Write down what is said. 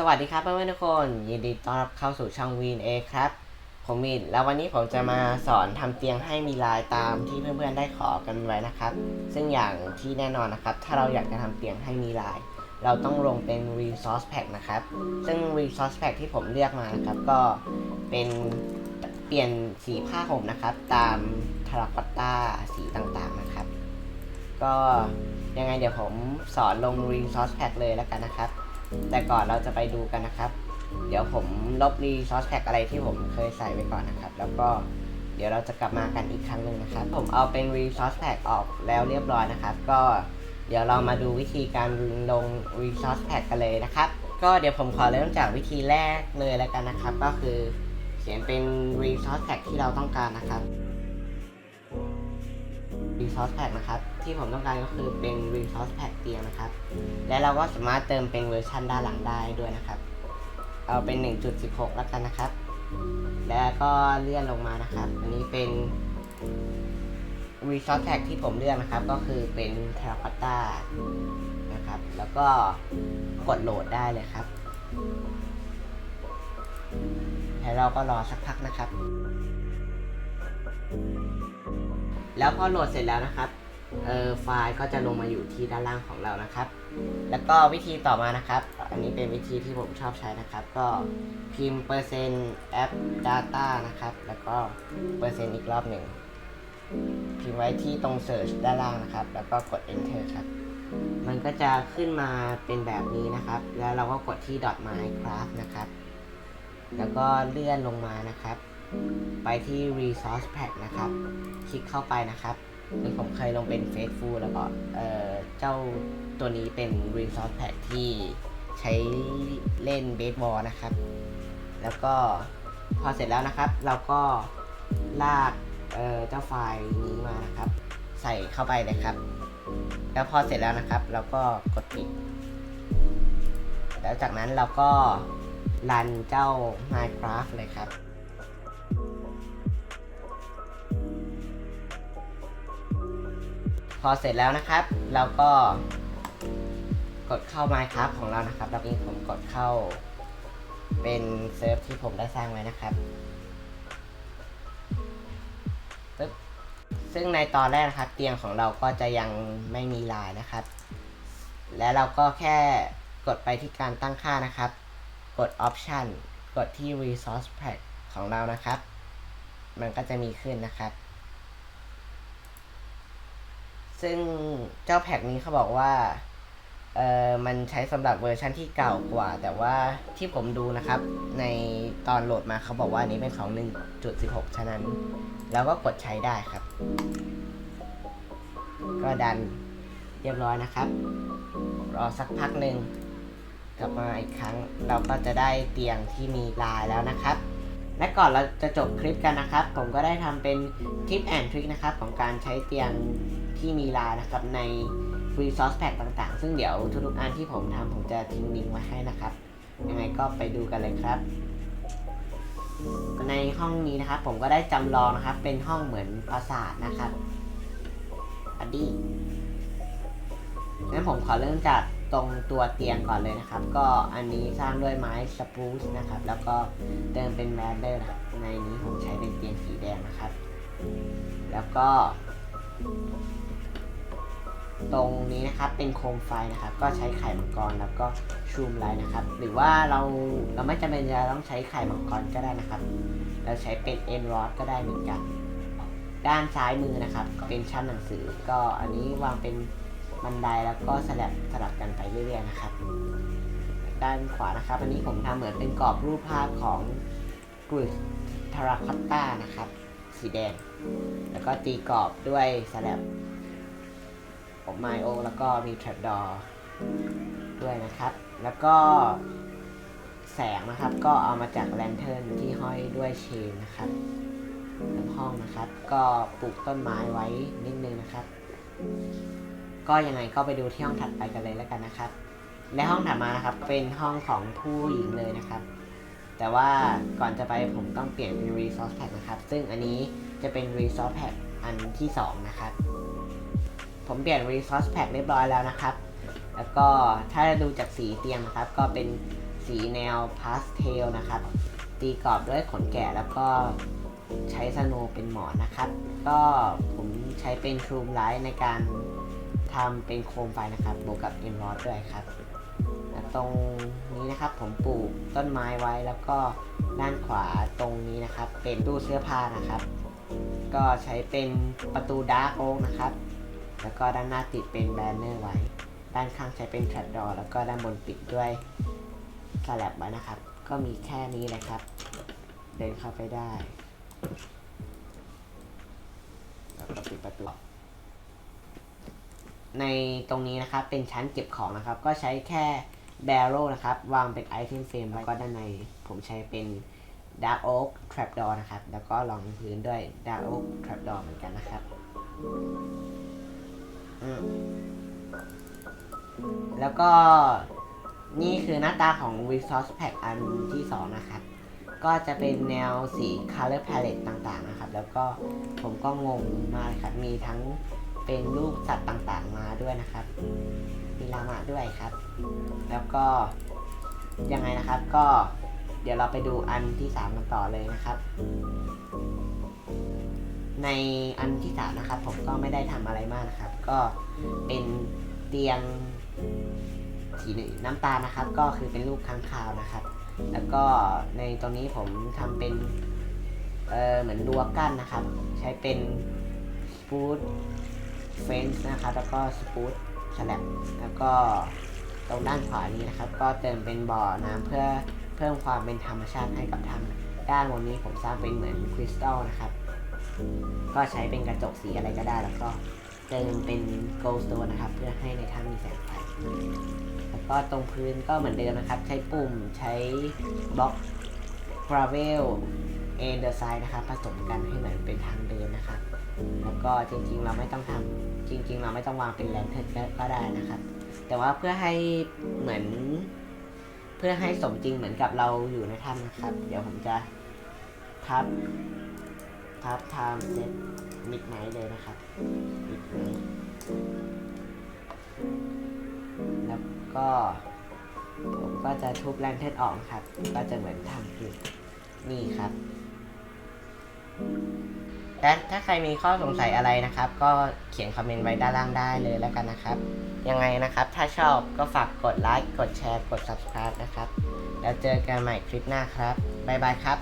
สวัสดีครับเพื่อนๆทุกคนยินดีต้อนรับเข้าสู่ช่องวีนเอครับ ผมมีนแล้ววันนี้ผมจะมาสอนทำเตียงให้มีลายตามที่เพื่อนๆได้ขอกันไว้นะครับ ซึ่งอย่างที่แน่นอนนะครับ ถ้าเราอยากจะทำเตียงให้มีลาย เราต้องลงเป็น resource pack นะครับ ซึ่ง resource pack ที่ผมเลือกมานะครับ ก็เป็นเปลี่ยนสีผ้าห่มนะครับ ตามทาราคอตตาสีต่างๆนะครับ ก็ยังไงเดี๋ยวผมสอนลง resource pack เลยแล้วกันนะครับ แต่ก่อนเราจะไปดูกันนะครับ เดี๋ยวผมลบ resource pack อะไรที่ผมเคยใส่ไว้ก่อนนะครับ แล้วก็เดี๋ยวเราจะกลับมากันอีกครั้งหนึ่งนะครับ ผมเอาเป็น resource pack ออกแล้วเรียบร้อยนะครับ ก็เดี๋ยวเรามาดูวิธีการลง resource pack กันเลยนะครับ ก็เดี๋ยวผมขอเริ่มจากวิธีแรกเลยแล้วกันนะครับ ก็คือเขียนเป็น resource pack ที่เราต้องการนะครับ resource pack นะครับ ที่ผมต้องการก็คือเป็น resource pack เตียงนะครับ และเราก็สามารถเติมเป็นเวอร์ชันด้านหลังได้ด้วยนะครับ เอาเป็น 1.16 แล้วกันนะครับ แล้วก็เลื่อนลงมานะครับ อันนี้เป็น resource pack ที่ผมเลือกนะครับ ก็คือเป็น terracotta นะครับ แล้วก็กดโหลดได้เลยครับแล้วเราก็รอสักพักนะครับ แล้วพอโหลดเสร็จแล้วนะครับเออไฟล์ก็จะลงมาอยู่ที่ด้านล่างของเรานะครับ แล้วก็วิธีต่อมานะครับ อันนี้เป็นวิธีที่ผมชอบใช้นะครับ ก็พิมพ์เปอร์เซ็นต์แอป data นะครับ แล้วก็เปอร์เซ็นต์อีกรอบหนึ่ง พิมพ์ไว้ที่ตรง search ด้านล่างนะครับ แล้วก็กด enter ครับ มันก็จะขึ้นมาเป็นแบบนี้นะครับ แล้วเราก็กดที่ dot minecraft นะครับ แล้วก็เลื่อนลงมานะครับ ไปที่ resource pack นะครับ คลิกเข้าไปนะครับนี่ผมเคยลงเป็น faithful แล้วก็เอ่อเจ้าตัวนี้เป็น resource pack ที่ใช้เล่นเบสบอลนะครับ แล้วก็พอเสร็จแล้วนะครับ เราก็ลากเอ่อเจ้าไฟล์นี้มานะครับ ใส่เข้าไปเลยครับ แล้วพอเสร็จแล้วนะครับ เราก็กดปิด แล้วจากนั้นเราก็รันเจ้า Minecraft เลยครับ พอเสร็จแล้วนะครับ เราก็กดเข้า Minecraft ของเรานะครับแล้วนี้ผมกดเข้า เป็นเซิร์ฟที่ผมได้สร้างไว้นะครับปึ๊บซึ่งในตอนแรกนะครับเตียงของเราก็จะยังไม่มีลายนะครับ และเราก็แค่กดไปที่การตั้งค่านะครับ กด Option กดที่ Resource Pack ของเรานะครับ มันก็จะมีขึ้นนะครับ ซึ่งเจ้าแพ็กนี้เขาบอกว่าเออมันใช้สำหรับเวอร์ชันที่เก่ากว่า แต่ว่าที่ผมดูนะครับ ในตอนโหลดมาเขาบอกว่าอันนี้เป็นของ 1.16 ฉะนั้นเราก็กดใช้ได้ครับ ก็ดันเรียบร้อยนะครับ รอสักพักหนึ่งกลับมาอีกครั้ง เราก็จะได้เตียงที่มีลายแล้วนะครับ และก่อนเราจะจบคลิปกันนะครับ ผมก็ได้ทำเป็นทิปแอนทริคนะครับของการใช้เตียงที่มีลายนะครับใน Resource Pack ต่างๆ ซึ่งเดี๋ยวทุกๆอันที่ผมทำผมจะทิ้งลิงก์ไว้ให้นะครับ ยังไงก็ไปดูกันเลยครับ ในห้องนี้นะครับ ผมก็ได้จำลองนะครับ เป็นห้องเหมือนปราสาทนะครับอดี้งั้นผมขอเริ่มจาก ตรงตัวเตียงก่อนเลยนะครับ ก็อันนี้สร้างด้วยไม้สปรูซนะครับ แล้วก็เติมเป็นแมดเดอร์นะครับในนี้ผมใช้เป็นเตียงสีแดงนะครับ แล้วก็ ตรงนี้นะครับเป็นโคมไฟนะครับ ก็ใช้ไข่มังกรแล้วก็ชูมไลท์นะครับ หรือว่าเราเราไม่จำเป็นจะต้องใช้ไข่มังกรก็ได้นะครับ เราใช้เป็นเอ็นรอดก็ได้เหมือนกัน ด้านซ้ายมือนะครับ เป็นชั้นหนังสือก็อันนี้วางเป็น บันไดแล้วก็สลับสลับกันไปเรื่อยๆนะครับ ด้านขวานะครับ อันนี้ผมทำเหมือนเป็นกรอบรูปภาพของกรุสทาราคอตตานะครับ สีแดง แล้วก็ตีกรอบด้วยสลับของไมโอแล้วก็มีแทรดดอด้วยนะครับ แล้วก็แสงนะครับก็เอามาจากแลนเทิร์นที่ห้อยด้วยเชนนะครับทั้งห้องนะครับ ก็ปลูกต้นไม้ไว้นิดนึงนะครับ ก็ยังไงก็ไปดูที่ห้องถัดไปกันเลยแล้วกันนะครับ และห้องถัดมานะครับเป็นห้องของผู้หญิงเลยนะครับ แต่ว่าก่อนจะไปผมต้องเปลี่ยนเป็น resource pack นะครับ ซึ่งอันนี้จะเป็น resource pack อันที่สองนะครับ ผมเปลี่ยน resource pack เรียบร้อยแล้วนะครับ แล้วก็ถ้าดูจากสีเตียงนะครับ ก็เป็นสีแนวพาสเทลนะครับ ตีกรอบด้วยขนแกะแล้วก็ใช้สโนเป็นหมอนนะครับ ก็ผมใช้เป็นทรูมไลท์ในการ ทำเป็นโคมไฟนะครับบวกกับเอ็นรอดด้วยครับ ตรงนี้นะครับผมปลูกต้นไม้ไว้แล้วก็ด้านขวาตรงนี้นะครับ เป็นตู้เสื้อผ้านะครับ ก็ใช้เป็นประตูดาร์กโอ๊กนะครับ แล้วก็ด้านหน้าติดเป็นแบนเนอร์ไว้ ด้านข้างใช้เป็นแทรดดอร์แล้วก็ด้านบนปิดด้วยสลับไว้นะครับ ก็มีแค่นี้เลยครับ เดินเข้าไปได้แล้วก็ปิดประตู ในตรงนี้นะครับเป็นชั้นเก็บของนะครับ ก็ใช้แค่แบโรนะครับ วางเป็นไอเทมเฟรมแล้วก็ด้านในผมใช้เป็น Dark Oak Trapdoor นะครับ แล้วก็รองพื้นด้วย Dark Oak Trapdoor เหมือนกันนะครับแล้วก็นี่คือหน้าตาของ Resource Pack อันที่ 2 นะครับ ก็จะเป็นแนวสี Color Palette ต่างๆนะครับ แล้วก็ผมก็งงมากครับ มีทั้ง เป็นรูปสัตว์ต่างๆมาด้วยนะครับ มีลามาด้วยครับ แล้วก็ยังไงนะครับก็เดี๋ยวเราไปดูอันที่3กันต่อเลยนะครับ ในอันที่สามนะครับ ผมก็ไม่ได้ทำอะไรมากนะครับ ก็เป็นเตียงสีน้ำตาลนะครับ ก็คือเป็นรูปค้างคาวนะครับ แล้วก็ในตรงนี้ผมทำเป็นเออเหมือนรั้วกั้นนะครับ ใช้เป็นสปูต เฟนส์นะครับแล้วก็สปูตสลับแล้วก็ตรงด้านขวานี้นะครับ ก็เติมเป็นบ่อน้ำเพื่อเพิ่มความเป็นธรรมชาติให้กับถ้ำด้านบนนี้ผมสร้างเป็นเหมือนคริสตัลนะครับ ก็ใช้เป็นกระจกสีอะไรก็ได้แล้วก็เติมเป็นโกลด์สโตนนะครับ เพื่อให้ในถ้ำมีแสงไฟแล้วก็ตรงพื้นก็เหมือนเดิมนะครับ ใช้ปุ่มใช้บล็อกกราเวล เอนเดอร์ไซด์นะครับผสมกันให้เหมือนเป็นทางเดินนะครับ แล้วก็จริงๆเราไม่ต้องทำจริง ๆ เราไม่ต้องวางเป็นแลนเทิร์นก็ได้นะครับ แต่ว่าเพื่อให้เหมือน เพื่อให้สมจริงเหมือนกับเราอยู่ในถ้ำนะครับ เดี๋ยวผมจะพับพับไทม์เซตมิดไนท์เลยนะครับมิดไนท์แล้วก็ผมก็จะทุบแลนเทิร์นออกครับ ก็จะเหมือนทำคือนี่ครับ และถ้าใครมีข้อสงสัยอะไรนะครับ ก็เขียนคอมเมนต์ไว้ด้านล่างได้เลยแล้วกันนะครับ ยังไงนะครับ ถ้าชอบก็ฝากกดไลค์กดแชร์กด subscribe นะครับ แล้วเจอกันใหม่คลิปหน้าครับ บ๊ายบายครับ